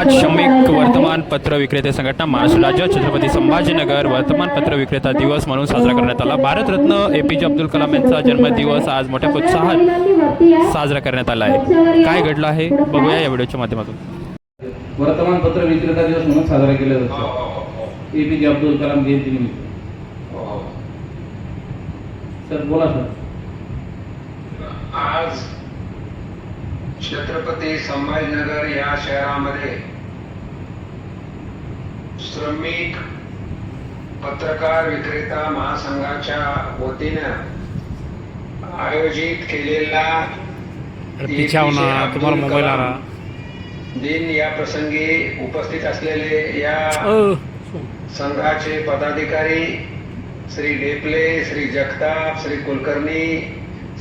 समाज श्रमिक वर्तमानपत्र विक्रेते संघटना महाराष्ट्र राज्य छत्रपती संभाजीनगर वर्तमानपत्र विक्रेता दिवस म्हणून साजरा करण्यात आला. भारतरत्न ए पी जे अब्दुल कलाम यांचा जन्मदिवस आज मोठ्या उत्साहात साजरा करण्यात आला आहे. काय घडलं आहे? बघूया या व्हिडिओच्या माध्यमातून. वर्तमानपत्र विक्रेता दिवस म्हणून साजरा केला जातो. ए पी जे अब्दुल कलाम जयंती निमित्त. सर बोला सर. आज छत्रपती संभाजीनगर या शहरामध्ये श्रमिक पत्रकार विक्रेता महासंघाच्या वतीनं आयोजित केलेला तुम्हाला मोबाईल आ कलाम रहा दिन या प्रसंगी उपस्थित असलेले या संघाचे पदाधिकारी श्री डेपले श्री जगताप श्री कुलकर्णी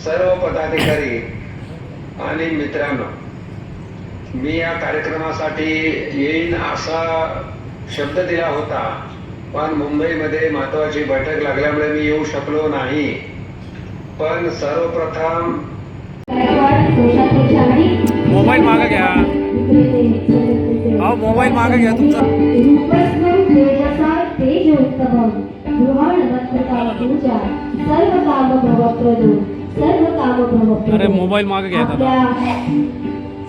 सर्व पदाधिकारी आणि मित्रांनो मी या कार्यक्रमासाठी येईन असा शब्द दिला होता. पण मुंबईमध्ये महत्वाची बैठक लागल्यामुळे मी येऊ शकलो नाही. पण सर्वप्रथम मोबाईल मागं घ्या. अहो मोबाईल मागं घ्या तुमचा. अरे अरे मोबाईल मागं घ्या दादा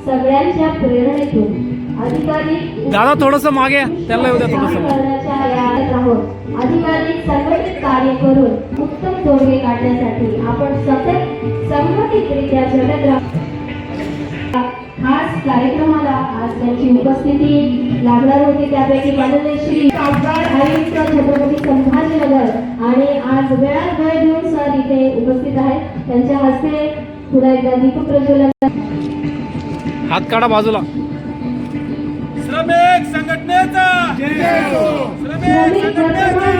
सगळ्यांच्या प्रेरणेतून दादा थोडस मागे. त्याला येऊ द्या थोडस. अधिकाधिक संघटित कार्य करून उत्तम तोडगे काढण्यासाठी आपण सतत संघटितरित्या झटत राहू. खास कार्यक्रमाला आज त्यांची उपस्थिती लागणार होती. त्यापैकी माननीय श्री खासदार आयुक्त छत्रपती संभाजीनगर आणि आज वेळात वेळ देऊन सर इथे उपस्थित आहेत. त्यांच्या हस्ते पुन्हा एकदा दीप प्रज्वलन हात काढा बाजूला. श्रमिक संघटनेचा. श्रमिक संघटनेचा.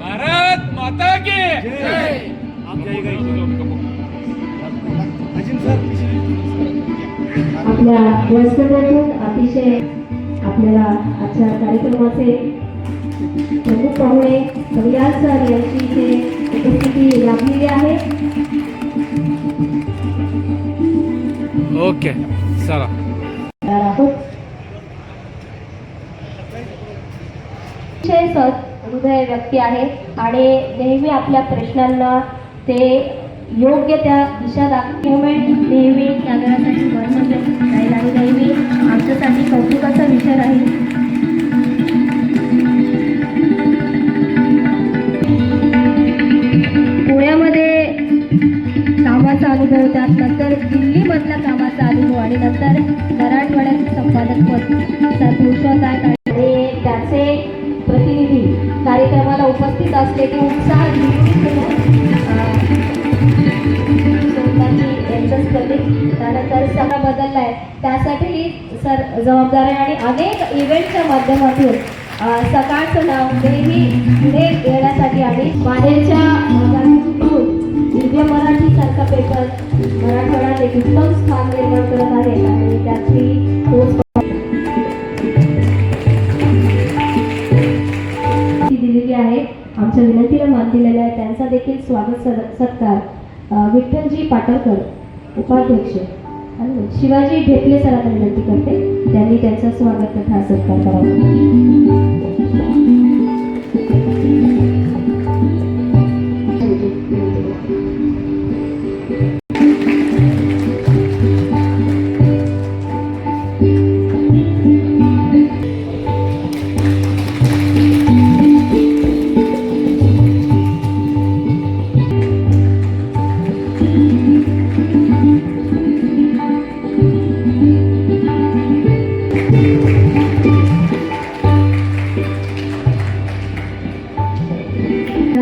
भारत माता की आपल्या व्यस्ततेतून अतिशय आपल्याला आजच्या कार्यक्रमाचे प्रमुख पाहुणे कविराज सर यांची इथे उपस्थिती लाभलेली आहे. ओके चला. हृदय व्यक्ती आहे आणि नेहमी आपल्या प्रश्नांना ते योग्य त्या दिशा दाखव मुवमेंट नेहमी सागरासाठी वर्णन राहील आणि नेहमी आमच्यासाठी कौतुकाचा विषय राहील. कामाचा अनुभव त्यानंतर दिल्लीमधला कामाचा अनुभव आणि नंतर मराठवाड्याचे संपादक पद. तर पुरुषोत्तम आणि त्याचे प्रतिनिधी कार्यक्रमाला उपस्थित असलेले उत्साह सोमवारी यांचंच त्यानंतर सगळा बदललाय. त्यासाठी सर जबाबदार आहे आणि अनेक इव्हेंटच्या माध्यमातून सकाळचं नाव नेहमी पुढे येण्यासाठी आणि बाहेरच्या दिव्य मराठी सारखा पेपर मराठवाड्यात एक उत्तम स्थान निर्माण करत आहेत आणि त्याची दिलेली आहे. आमच्या विनंतीला मान दिलेला आहे. त्यांचा देखील स्वागत सत्कार. विठ्ठलजी पाटणकर उपाध्यक्ष. आणि शिवाजी भेटले सरांना विनंती करते. त्यांनी त्यांचा स्वागत तथा सत्कार करावा.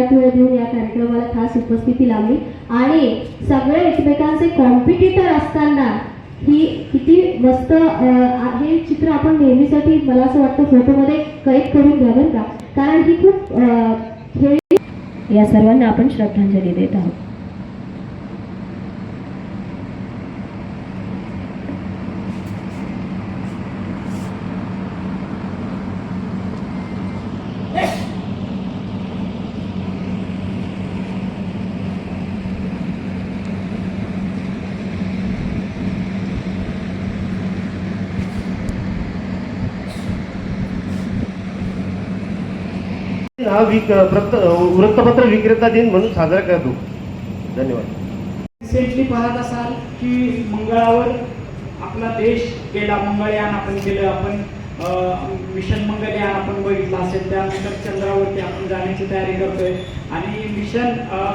वेळात वेळ देऊन या कार्यक्रमाला खास उपस्थिती लावली. आणि सगळे एकमेकांचे कॉम्पिटिटर असताना ही किती मस्त अं, हे चित्र आपण नेहमीसाठी मला असं वाटतं फोटोमध्ये कैद करून घ्यावं का. कारण ही खूप अं, या सर्वांना आपण श्रद्धांजली देत आहोत. हा विक प्रत वृत्तपत्र विक्रेता दिन म्हणून साजरा करतो. धन्यवाद. रिसेंटली पाहत असाल की मंगळावर आपला देश गेला. मंगळयान आपण केलं आपण मिशन मंगळयान आपण बघितलं असेल. त्यानंतर चंद्रावरती आपण जाण्याची तयारी करतोय. आणि मिशन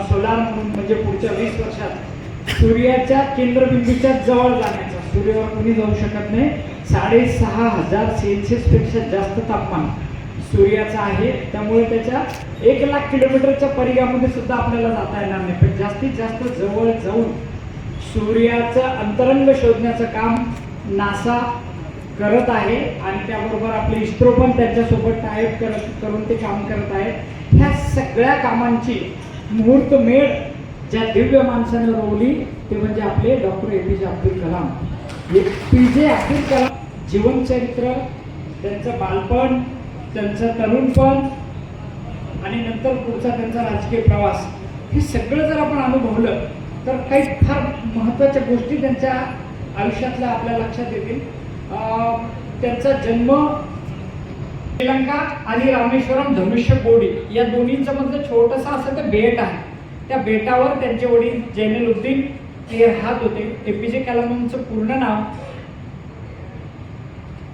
सोलार म्हणून म्हणजे पुढच्या वीस वर्षात सूर्याच्या केंद्रबिंदूच्या जवळ जाण्याचा. सूर्यावर कोणी जाऊ शकत नाही. साडेसहा हजार सेल्सिअसपेक्षा जास्त तापमान. सूर्याचा आहे त्यामुळे त्याच्या एक लाख किलोमीटरच्या परिघामध्ये सुद्धा आपल्याला जाता येणार नाही. पण जास्तीत जास्त जवळ जाऊन सूर्याचं अंतरंग शोधण्याचं काम नासा करत आहे आणि त्याबरोबर आपले इस्रो पण त्यांच्यासोबत टायप करत करून ते काम करत आहेत. ह्या सगळ्या कामांची मुहूर्तमेढ ज्या दिव्य माणसानं रोवली ते म्हणजे आपले डॉक्टर ए पी जे अब्दुल कलाम. ए पी जे अब्दुल कलाम जीवनचरित्र त्यांचं बालपण त्यांचं तरुणपण आणि नंतर पुढचा त्यांचा राजकीय प्रवास. हे सगळं जर आपण अनुभवलं तर काही फार महत्त्वाच्या गोष्टी त्यांच्या आयुष्यातल्या आपल्या लक्षात येतील. त्यांचा जन्म श्रीलंका आणि रामेश्वरम धनुष्य कोडी या दोन्हीचं मधलं छोटंसं असं ते बेट आहे. त्या बेटावर त्यांचे वडील जैनुलुद्दीन हे राहत होते. ए पी जे कलामांचं पूर्ण नाव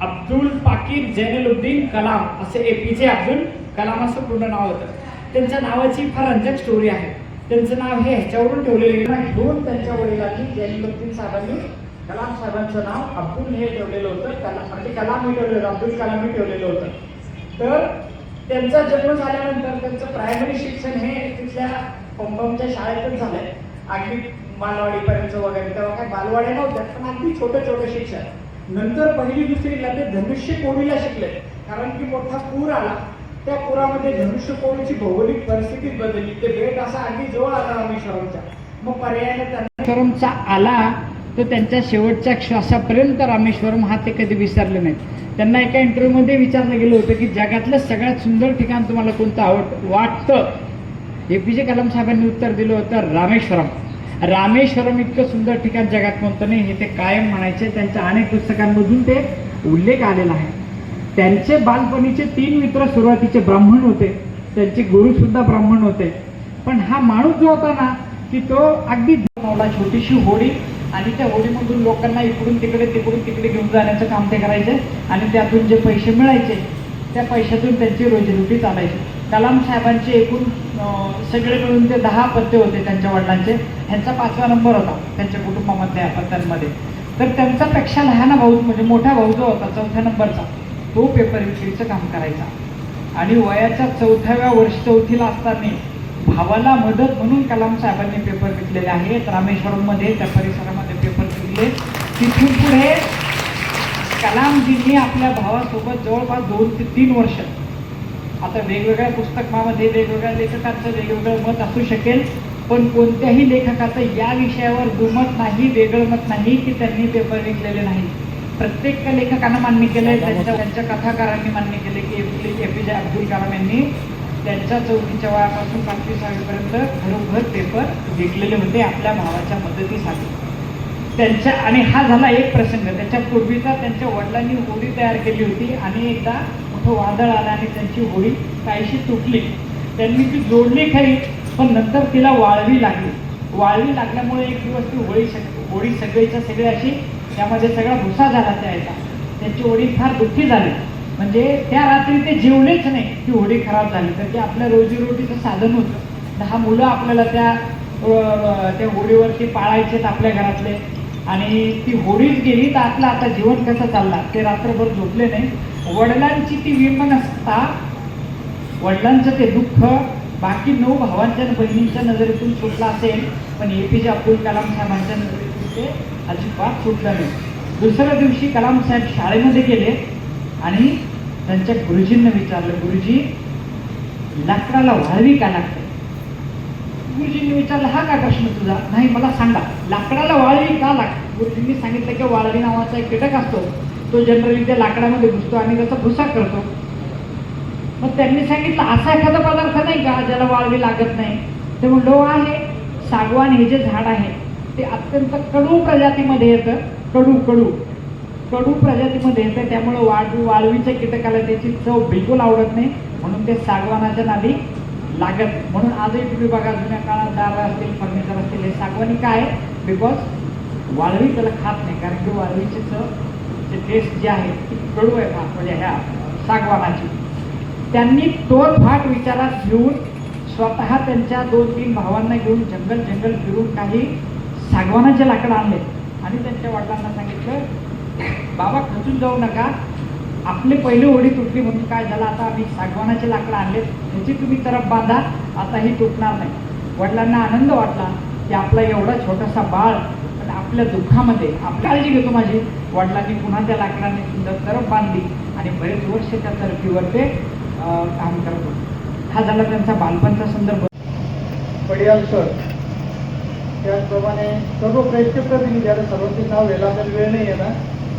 अब्दुल पाकिर जैनुलुद्दीन कलाम असे ए पी जे अब्दुल कलाम असं पूर्ण नाव होतं. त्यांच्या नावाची फार रंजक स्टोरी आहे. त्यांचं नाव हे ह्याच्यावरून ठेवलेलं आहे. घेऊन त्यांच्या वडिलांनी जैनुलुद्दीन साहेबांनी कलाम साहेबांचं नाव अब्दुल हे ठेवलेलं होतं. कलाम म्हणजे कलाम हे ठेवलेलं होतं अब्दुल कलाम हे ठेवलेलं होतं. तर त्यांचा जन्म झाल्यानंतर त्यांचं प्रायमरी शिक्षण हे तिथल्या पंपमच्या शाळेतच झालंय. अगदी बालवाडीपर्यंत वगैरे. तेव्हा काय बालवाड्या नव्हत्या पण अगदी छोटं छोटं शिक्षण. नंतर पहिली दुसरीला ते धनुष्य कोडीला शिकले? कारण की मोठा पूर आला. त्या पुरामध्ये धनुष्य कोडीची भौगोलिक परिस्थिती बदलली? ते बेट असा अगदी जवळ आला रामेश्वरमच्या. मग पर्यायाने त्यांना रामेश्वरमचा आला तर त्यांच्या शेवटच्या श्वासापर्यंत रामेश्वरम हा ते कधी विसरले नाहीत. त्यांना एका इंटरव्ह्यूमध्ये विचारलं गेलं होतं की जगातलं सगळ्यात सुंदर ठिकाण तुम्हाला कोणतं आवड वाटतं? ए पी जे कलाम साहेबांनी उत्तर दिलं होतं रामेश्वरम. रामेश्वरम इतकं सुंदर ठिकाण जगात कोणतं नाही हे ते कायम म्हणायचे. त्यांच्या अनेक पुस्तकांमधून ते उल्लेख आलेला आहे. त्यांचे बालपणीचे तीन मित्र सुरुवातीचे ब्राह्मण होते. त्यांचे गुरुसुद्धा ब्राह्मण होते. पण हा माणूस जो होता ना की तो अगदी छोटीशी होडी आणि त्या होडीमधून लोकांना इकडून तिकडे तिकडून तिकडे घेऊन जाण्याचं काम ते करायचे आणि त्यातून जे पैसे मिळायचे त्या पैशातून त्यांची रोजीरोटी चालायची. कलाम साहेबांचे एकूण सगळे मिळून ते दहा पत्ते होते त्यांच्या वडिलांचे. ह्यांचा पाचवा नंबर होता त्यांच्या कुटुंबामध्ये पत्त्यांमध्ये. तर त्यांच्यापेक्षा लहान भाऊ म्हणजे मोठा भाऊ जो होता चौथ्या नंबरचा तो पेपर विक्रीचं काम करायचा. आणि वयाच्या चौथ्याव्या वर्ष चौथीला असताना भावाला मदत म्हणून कलाम साहेबांनी पेपर विकलेले आहेत रामेश्वरममध्ये त्या परिसरामध्ये पेपर विकले तिथून पुढे कलामजींनी आपल्या भावासोबत जवळपास दोन ते तीन वर्ष आता वेगवेगळ्या पुस्तकामध्ये वेगवेगळ्या लेखकांचं वेगवेगळं मत असू शकेल. पण कोणत्याही लेखकाचं या विषयावर दुमत नाही वेगळं मत नाही की त्यांनी पेपर विकलेले नाही. प्रत्येक लेखकानं मान्य केलंय त्यांच्या त्यांच्या कथाकारांनी मान्य केले की ए पी जे अब्दुल कलाम यांनी त्यांच्या चौथीच्या वयापासून पाचवीसावीपर्यंत घरोघर पेपर विकलेले होते आपल्या भावाच्या मदतीसाठी. त्यांच्या आणि हा झाला एक प्रसंग. त्याच्या पूर्वीचा त्यांच्या वडिलांनी होळी तयार केली होती आणि एकदा मोठं वादळ आलं आणि त्यांची होळी काहीशी तुटली. त्यांनी ती जोडली खरी. पण नंतर तिला वाळवी लागली. वाळवी लागल्यामुळे एक दिवस ती होळी सग होळी सगळीच्या सगळी अशी त्यामध्ये सगळा भुसा झाला त्यायचा त्यांची होळी फार दुःखी झाली. म्हणजे त्या रात्री ते जेवलेच नाही ती होळी खराब झाली. तर ते आपल्या रोजीरोटीचं साधन होतं. दहा मुलं आपल्याला त्या त्या होळीवरती पाळायचेत आपल्या घरातले. आणि ती होळीच गेली तर आपलं आता जीवन कसं चालला ते रात्रभर झोपले नाही. वडिलांची ती विमनसता वडिलांचं ते दुःख बाकी नऊ भावांच्या आणि बहिणींच्या नजरेतून सुटला असेल पण ए पी जे अब्दुल कलाम साहेबांच्या नजरेतून ते अजिबात सुटलं नाही. दुसऱ्या दिवशी कलाम साहेब शाळेमध्ये गेले आणि त्यांच्या गुरुजींना विचारलं गुरुजी लाकडाला वाळवी का लागते गुरुजींनी विचारलं हा का प्रश्न तुझा? नाही मला सांगा लाकडाला वाळवी का लागते गुरुजींनी सांगितलं की वाळवी नावाचा एक कीटक असतो तो जनरली त्या लाकडामध्ये घुसतो आणि त्याचा भुसा करतो. मग त्यांनी सांगितलं असा एखादा पदार्थ नाही का ज्याला वाळवी लागत नाही. ते म्हणलो हो, आहे. सागवान हे जे झाड आहे ते अत्यंत कडू प्रजातीमध्ये येतं. कडू कडू. कडू प्रजातीमध्ये येतं. त्यामुळं वाळ वाळवीच्या कीटकाला त्याची चव बिलकुल आवडत नाही. म्हणून ते सागवानाच्या नादी लागत म्हणून आजही तुम्ही बघा जुन्या काळात दारं असतील फर्निचर असतील हे सागवानी काय आहे? बिकॉज वाळवी त्याला खात नाही. कारण की वाळवीची चव जे टेस्ट जी आहे ती कडू आहे फार म्हणजे ह्या सागवानाची. त्यांनी तोड फाट विचारात घेऊन स्वतः त्यांच्या दोन तीन भावांना घेऊन जंगल जंगल फिरून काही सागवानाचे लाकडं आणले. आणि त्यांच्या वडिलांना सांगितलं बाबा खचून जाऊ नका. आपले पहिले ओढी तुटली म्हणून काय झालं? आता आम्ही सागवानाचे लाकडं आणले ह्याची तुम्ही तरफ बांधा. आता ही तुटणार नाही. वडिलांना आनंद वाटला की आपला एवढा छोटासा बाळ पण आपल्या दुःखामध्ये आपली काळजी घेतो माझी. वडिलांनी पुन्हा त्या लाकडाने सुंदर तरफ बांधली आणि बरेच वर्ष त्या तरफीवर ते काम करत हा झाला त्यांचा बालपणचा संदर्भ. पडियाल सर त्याचप्रमाणे सर्व प्रतिनिधी आता सर्वांचे नाव घ्यायला आपल्याला वेळ नाही येणार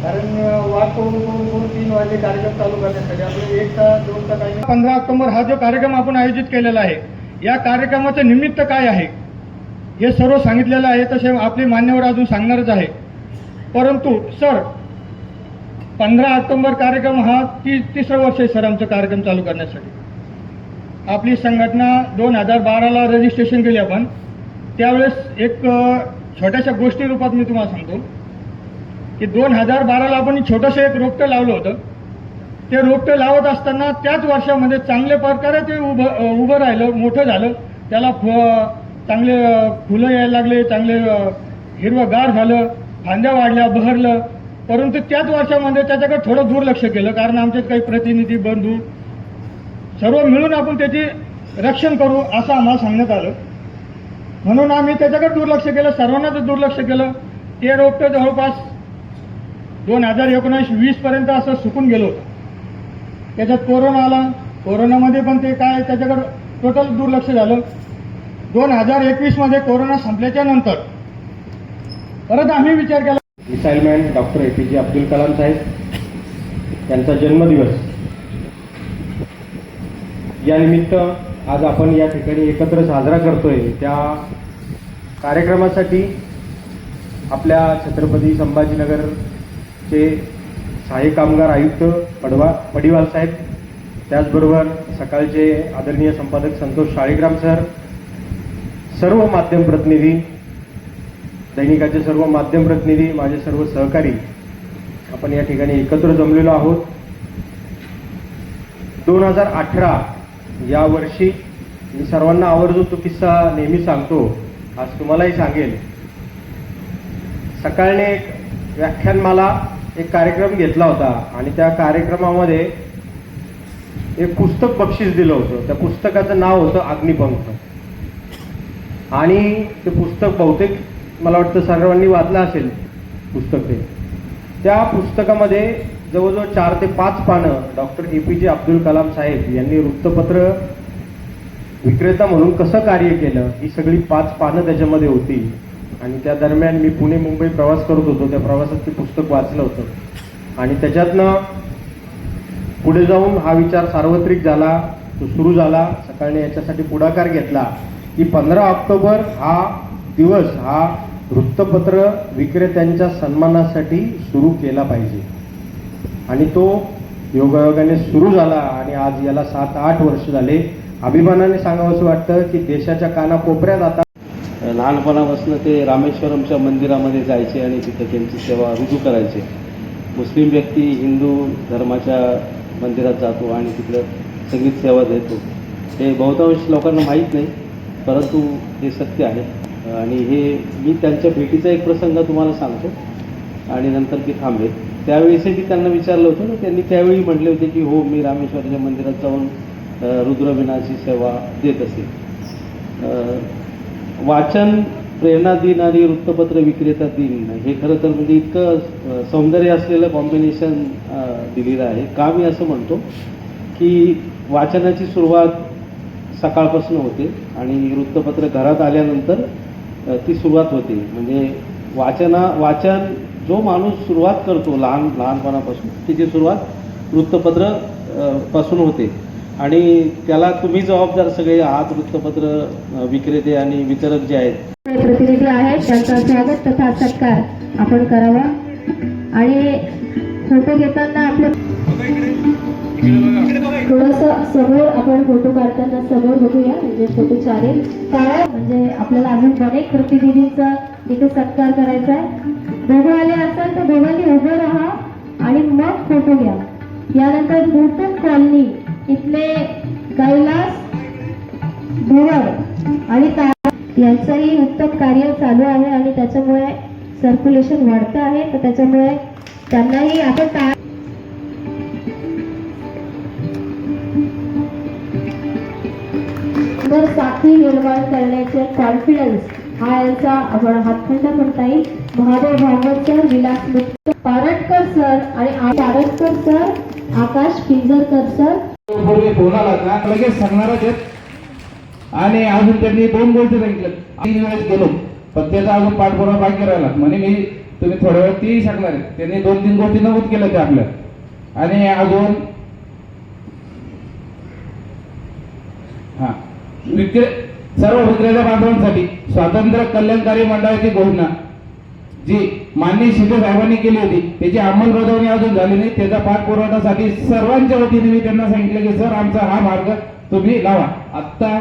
कारण वाट करून करून करून तीन वाजले कार्यक्रम चालू करण्यासाठी. आपले एक तास दोन तास काही पंधरा ऑक्टोबर हा जो कार्यक्रम आपण आयोजित केलेला आहे या कार्यक्रमाचं निमित्त काय आहे? हे सर्व सांगितलेलं आहे तसे आपले मान्यवर अजून सांगणारच आहे. परंतु सर पंधरा ऑक्टोंबर कार्यक्रम हा ती तिसरं वर्ष आहे सर आमचा कार्यक्रम चालू करण्यासाठी. आपली संघटना दोन हजार बाराला रजिस्ट्रेशन केली आपण. त्यावेळेस एक छोट्याशा गोष्टी रूपात मी तुम्हाला सांगतो. की दोन हजार बाराला आपण छोटंसं एक रोपटं लावलं होतं. ते रोपटं लावत असताना त्याच वर्षामध्ये चांगल्या प्रकारे ते उभं उभं राहिलं मोठं झालं. त्याला फ चांगले फुलं यायला लागले चांगले हिरवं हिरवंगार झालं फांद्या वाढल्या बहरलं. परंतु त्याच वर्षामध्ये त्याच्याकडे थोडं दुर्लक्ष केलं कारण आमच्यात काही प्रतिनिधी बंधू सर्व मिळून आपण त्याची रक्षण करू असं आम्हाला सांगण्यात आलं. म्हणून आम्ही त्याच्याकडे दुर्लक्ष केलं सर्वांनाच दुर्लक्ष केलं. ते रोपटं जवळपास दोन हजार एकोणीस वीसपर्यंत असं सुकून गेलो होतं. त्याच्यात कोरोना आला. कोरोनामध्ये पण ते काय त्याच्याकडं टोटल दुर्लक्ष झालं. दोन हजार एकवीसमध्ये कोरोना संपल्याच्या नंतर परत आम्ही विचार केला मिसाईलमॅन डॉक्टर ए पी जे अब्दुल कलाम साहेब यांचा जन्मदिवस. यानिमित्त आज आपण या ठिकाणी एकत्र साजरा करतोय. त्या कार्यक्रमासाठी आपल्या छत्रपती संभाजीनगरचे सहाय्यक कामगार आयुक्त पडवा पडिवाल साहेब त्याचबरोबर सकाळचे आदरणीय संपादक संतोष शाळीग्राम सर सर्व माध्यम प्रतिनिधी दैनिकाचे सर्व माध्यम प्रतिनिधी माझे सर्व सहकारी आपण या ठिकाणी एकत्र जमलेलो आहोत. दोन हजार अठरा या वर्षी मी सर्वांना आवर्जून तो किस्सा नेहमी सांगतो. आज तुम्हालाही सांगेल. सकाळने एक व्याख्यानमाला एक कार्यक्रम घेतला होता आणि त्या कार्यक्रमामध्ये एक पुस्तक बक्षीस दिलं होतं. त्या पुस्तकाचं नाव होतं अग्निपंख आणि ते पुस्तक बहुतेक मला वाटतं सर्वांनी वाचलं असेल पुस्तक ते त्या पुस्तकामध्ये जवळजवळ चार ते पाच पानं डॉक्टर ए पी जे अब्दुल कलाम साहेब यांनी वृत्तपत्र विक्रेता म्हणून कसं कार्य केलं ही सगळी पाच पानं त्याच्यामध्ये होती. आणि त्या दरम्यान मी पुणे मुंबई प्रवास करत होतो. त्या प्रवासात ते पुस्तक वाचलं होतं. आणि त्याच्यातनं पुढे जाऊन हा विचार सार्वत्रिक झाला तो सुरू झाला. सकाळने याच्यासाठी पुढाकार घेतला की पंधरा ऑक्टोबर हा दिवस हा वृत्तपत्र विक्रेत्यांच्या सन्मानासाठी सुरू केला पाहिजे. आणि तो योगायोगाने सुरू झाला आणि आज याला सात आठ वर्ष झाले. अभिमानाने सांगावंसं वाटतं की देशाच्या कानाकोपऱ्यात आता लहानपणापासून ते रामेश्वरमच्या मंदिरामध्ये जायचे आणि तिथं त्यांची सेवा रुजू करायचे. मुस्लिम व्यक्ती हिंदू धर्माच्या मंदिरात जातो आणि तिथलं संगीत सेवा देतो. हे बहुतांश लोकांना माहीत नाही परंतु हे सत्य आहे. आणि हे मी त्यांच्या भेटीचा एक प्रसंग तुम्हाला सांगतो. आणि नंतर ते थांबेल. त्यावेळेसही मी त्यांना विचारलं होतं ना त्यांनी त्यावेळी म्हटले होते की हो मी रामेश्वरच्या मंदिरात जाऊन रुद्रविनाची सेवा देत असे वाचन प्रेरणा दिन आणि वृत्तपत्र विक्रेता दिन हे खरं तर म्हणजे इतकं सौंदर्य असलेलं कॉम्बिनेशन दिलेलं आहे. का मी असं म्हणतो की वाचनाची सुरुवात सकाळपासून होते आणि वृत्तपत्र घरात आल्यानंतर ती सुरुवात होते. म्हणजे वाचना वाचन जो माणूस सुरुवात करतो लहान लहानपणापासून त्याची सुरुवात वृत्तपत्रपासून होते. आणि त्याला तुम्ही जबाबदार सगळे आहात वृत्तपत्र विक्रेते आणि वितरक जे आहेत. प्रतिनिधी आहेत त्यांचा स्वागत तथा सत्कार आपण करावा. आणि फोटो घेताना आपलं थोडस समोर आपण फोटो काढताना समोर बघूया. म्हणजे फोटो चालेल काय? म्हणजे आपल्याला अजून अनेक प्रतिनिधींचा इथे सत्कार करायचा आहे. दोघं आले असाल तर दोघांनी उभं राहा आणि मग फोटो घ्या. यानंतर नूतन कॉलनी इथले कैलास भुवर आणि यांचंही उत्तम कार्य चालू आहे आणि त्याच्यामुळे सर्क्युलेशन वाढतं आहे. तर त्याच्यामुळे त्यांनाही आपण सुंदर तर साथी निर्माण करण्याचे कॉन्फिडन्स हा यांचा आपण हातखंडा म्हणता येईल. महादेव भागवत सर विलास मुक्त पारटकर सर आणि पारटकर सर आकाश पिंजरकर सर. पूर्वी फोन का लगेच सांगणारच आहेत. आणि अजून त्यांनी दोन गोष्टी सांगितलं तीन वेळेस गेलो पण त्याचा अजून पाठपुरावा बाकी राहिला. म्हणे मी तुम्ही थोड्या वेळ तीही सांगणार आहेत. त्यांनी दोन तीन गोष्टी नमूद केल्या त्या आपल्या. आणि अजून हा. विक्रे सर्व विक्रेत्या बांधवांसाठी स्वातंत्र्य कल्याणकारी मंडळाची घोषणा. जी माननीय शिंदे साहेबांनी केली होती त्याची अंमलबजावणी अजून झाली नाही. त्याचा पाठपुरवठासाठी सर्वांच्या वतीने मी त्यांना सांगितलं की सर आमचा हा मार्ग तुम्ही लावा. आत्ता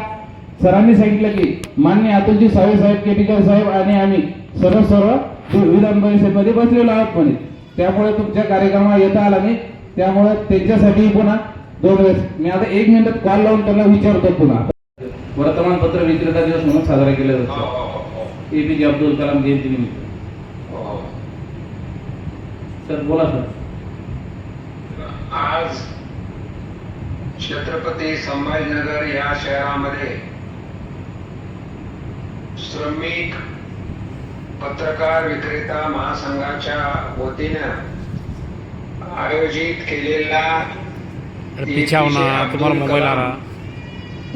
सरांनी सांगितलं की मान्य अतुलजी सावे साहेब केटीकर साहेब आणि आम्ही सर्व सर्व विधान परिषदेमध्ये बसलेलो आहोत म्हणे. त्यामुळे तुमच्या कार्यक्रमाला येता आला नाही. त्यामुळे त्यांच्यासाठी पुन्हा दोन वेळेस. मी आता एक मिनिटात कॉल लावून त्यांना विचारतो पुन्हा. वर्तमानपत्र विक्रेता दिवस म्हणून साजरा केला हो, जातो हो, हो. एपीजे अब्दुल कलाम जयंती निमित्त हो. सर बोला सर आज छत्रपती संभाजीनगर या शहरामध्ये श्रमिक पत्रकार विक्रेता महासंघाच्या वतीनं आयोजित केलेला तुम्हाला मोबाईल आला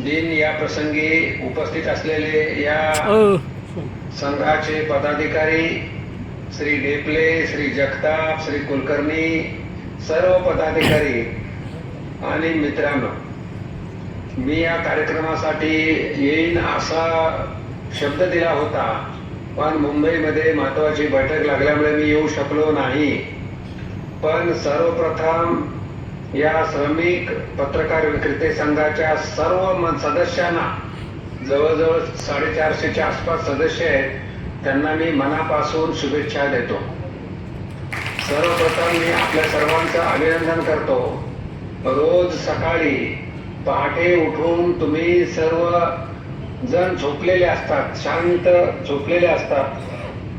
दिन या प्रसंगी उपस्थित असलेले या संघाचे पदाधिकारी श्री डेपले श्री जगताप श्री कुलकर्णी सर्व पदाधिकारी आणि मित्रांनो मी या कार्यक्रमासाठी येईन असा शब्द दिला होता पण मुंबईमध्ये महत्वाची बैठक लागल्यामुळे मी येऊ शकलो नाही. पण सर्वप्रथम या श्रमिक पत्रकार विक्रेते संघाच्या सर्व सदस्यांना जवळजवळ साडेचारशेच्या आसपास सदस्य आहेत त्यांना मी मनापासून शुभेच्छा देतो. सर्वप्रथम मी आपल्या सर्वांचं अभिनंदन करतो. रोज सकाळी पहाटे उठून तुम्ही सर्व जण झोपलेले असतात शांत झोपलेले असतात.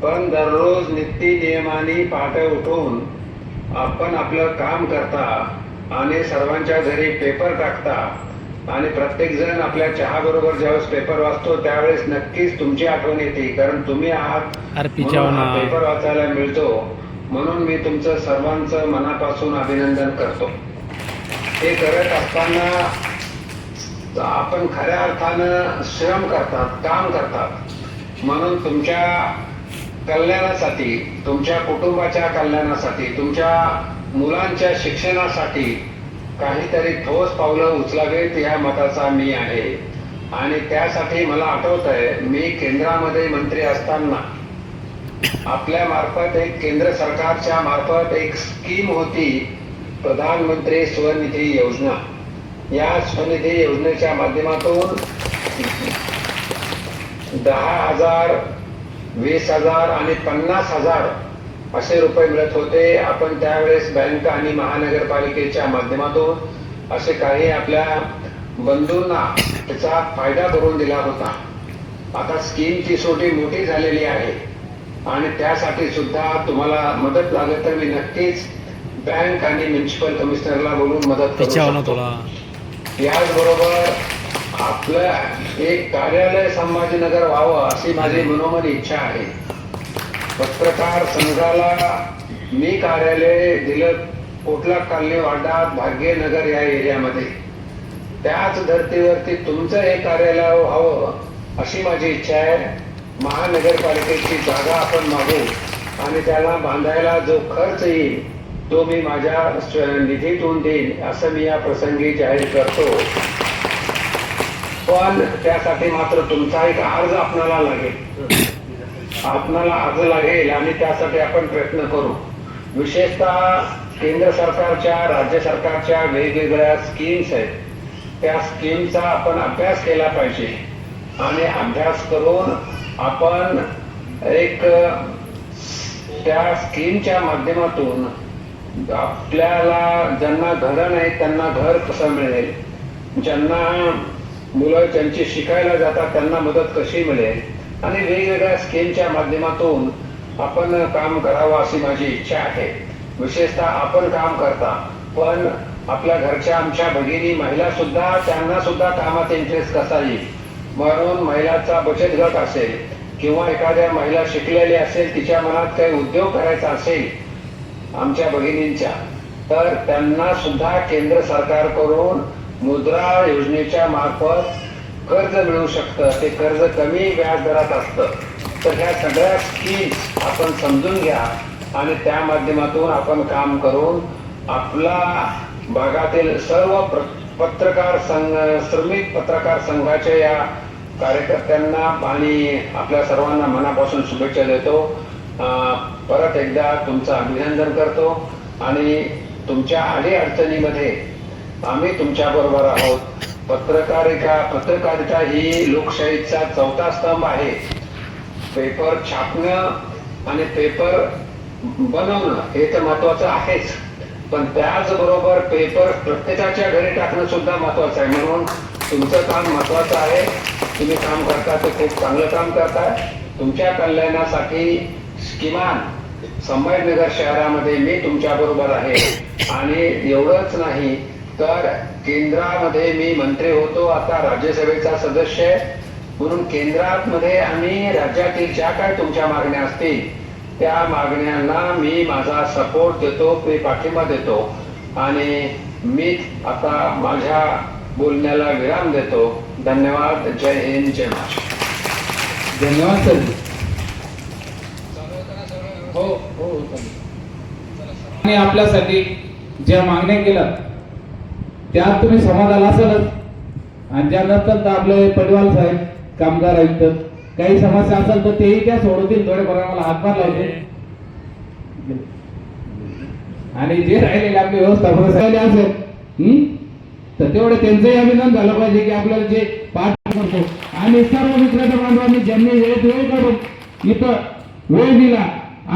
पण दररोज नित्य नियमाने पहाटे उठून आपण आपलं काम करता. आणि सर्वांच्या घरी पेपर टाकता आणि प्रत्येक जण आपल्या चहा बरोबर ज्यावेळेस पेपर वाचतो त्यावेळेस नक्कीच तुमची आठवण येते कारण तुम्ही आहात. पेपर वाचायला मिळतो. म्हणून मी तुमचं सर्वांचं मनापासून अभिनंदन करतो. हे करत असताना आपण खऱ्या अर्थानं श्रम करतात काम करतात. म्हणून तुमच्या कल्याणासाठी तुमच्या कुटुंबाच्या कल्याणासाठी तुमच्या मुलांच्या शिक्षणासाठी काहीतरी ठोस पावलं उचलावेत या मताचा मी आहे. आणि त्यासाठी मला आठवत आहे मी केंद्रामध्ये मंत्री असताना आपल्या मार्फत एक केंद्र सरकारच्या मार्फत एक स्कीम होती प्रधानमंत्री स्वनिधी योजना. या स्वनिधी योजनेच्या माध्यमातून दहा हजार वीस हजार आणि पन्नास हजार असे रुपये मिळत होते. आपण त्यावेळेस बँक आणि महानगरपालिकेच्या माध्यमातून असे काही आपल्या बंधूंना त्याचा फायदा करून दिला होता. आता स्कीमची सोटी मोठी झालेली आहे. आणि त्यासाठी सुद्धा तुम्हाला मदत लागत तर मी नक्कीच बँक आणि म्युन्सिपल कमिशनरला बोलून मदत करू याचबरोबर आपलं एक कार्यालय संभाजीनगर व्हावं अशी माझी मनोमन इच्छा आहे. पत्रकार संघाला मी कार्यालय दिलं कोटला कालनी वाडा भाग्यनगर या एरियामध्ये. त्याच धर्तीवरती तुमचं हे कार्यालय व्हावं अशी माझी इच्छा आहे. महानगरपालिकेची जागा आपण मागू आणि त्याला बांधायला जो खर्च येईल तो मी माझ्या स्व- निधीतून देईन असं मी या प्रसंगी जाहीर करतो. पण त्यासाठी मात्र तुमचा एक अर्ज आपणाला लागेल. आपणाला आग लागेल आणि त्यासाठी आपण प्रयत्न करू. विशेषतः केंद्र सरकारच्या राज्य सरकारच्या वेगवेगळ्या स्कीम्स आहेत. त्या स्कीमचा आपण अभ्यास केला पाहिजे. आणि अभ्यास करून आपण एक त्या स्कीमच्या माध्यमातून आपल्याला ज्यांना घरं नाही त्यांना घर कसं मिळेल? ज्यांना मुलं ज्यांची शिकायला जातात त्यांना मदत कशी मिळेल? आणि वेगवेगळ्या स्कीमच्या माध्यमातून आपण काम करावं अशी माझी इच्छा आहे. विशेषतः आपण काम करता पण आपल्या घरच्या आमच्या भगिनी महिला सुद्धा त्यांना सुद्धा कामात इंटरेस्ट कसा येईल? म्हणून महिलाचा बचत गट असेल किंवा एखाद्या महिला शिकलेली असेल तिच्या मनात काही उद्योग करायचा असेल आमच्या भगिनींच्या तर त्यांना सुद्धा केंद्र सरकारकडून मुद्रा योजनेच्या मार्फत कर्ज मिळू शकतं. ते कर्ज कमी व्याज दरात असतं. तर ह्या सगळ्या स्कीम्स आपण समजून घ्या आणि त्या माध्यमातून आपण काम करून आपला भागातील सर्व प्र- पत्रकार संघ श्रमिक पत्रकार संघाच्या या कार्यकर्त्यांना आणि आपल्या सर्वांना मनापासून शुभेच्छा देतो. परत एकदा तुमचं अभिनंदन करतो. आणि तुमच्या अडी अडचणीमध्ये आम्ही तुमच्याबरोबर आहोत. पत्रकारिता पत्रकारिता ही लोकशाहीचा चौथा स्तंभ आहे. पेपर छापणं आणि पेपर बनवणं हे तर महत्वाचं आहेच. पण त्याचबरोबर पेपर प्रत्येकाच्या घरी टाकणं सुद्धा महत्वाचं आहे. म्हणून तुमचं काम महत्वाचं आहे. तुम्ही काम करता ते खूप चांगलं काम करताय. तुमच्या कल्याणासाठी किमान संभाजीनगर शहरामध्ये मी तुमच्या बरोबर आहे. आणि एवढंच नाही तर केंद्रामध्ये मी मंत्री होतो आता राज्यसभेचा सदस्य आहे. म्हणून केंद्रात मध्ये आणि राज्यातील ज्या काय तुमच्या मागण्या असतील त्या मागण्यांना मी माझा सपोर्ट देतो मी पाठिंबा देतो. आणि मी आता माझ्या बोलण्याला विराम देतो. धन्यवाद. जय हिंद जय महाराष्ट्र. धन्यवाद सर हो हो आणि आपल्यासाठी ज्या मागण्या केल्या त्यात तुम्ही समाधान असालच. आणि ज्या नसतात तर आपले पडवाल साहेब कामगार आयुक्त काही समस्या असेल तर तेही त्या सोडवतील थोडेफार मला हातभार लावले आणि जे राहिलेले आपले व्यवस्थापन राहिले असेल तर तेवढे त्यांचंही अभिनंदन झालं पाहिजे की आपल्याला जे पाठ करतो. आणि सर्व मित्राच्या बांधवांनी ज्यांनी वेळेत वेळ काढून इथं वेळ दिला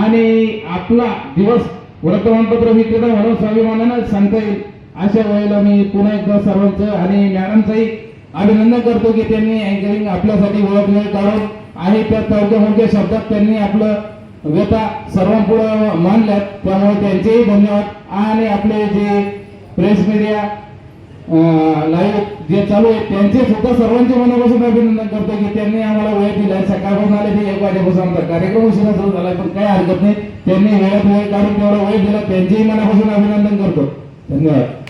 आणि आपला दिवस वर्तमानपत्र विक्रेता म्हणून स्वाभिमानानं सांगता येईल. अशा वेळेला मी पुन्हा एकदा सर्वांचं आणि मॅडमचंही अभिनंदन करतो की त्यांनी अँकरिंग आपल्यासाठी ओळखले कारण आहे आणि त्या चौक्या शब्दात त्यांनी आपलं व्यथा सर्वांपुढे मानल्यात त्यामुळे त्यांचेही धन्यवाद. आणि आपले जे प्रेस मीडिया लाईव्ह जे चालू आहे त्यांचे सुद्धा सर्वांचे मनापासून अभिनंदन करतो की त्यांनी आम्हाला वेळ दिलाय सकाळपासून आले ते एक वाजेपासून आमचा कार्यक्रम उशिरा सुरू झाला पण काही हरकत नाही. त्यांनी वेळात वेळ काढून तेवढा वेळ दिला. त्यांचेही मनापासून अभिनंदन करतो. धन्यवाद.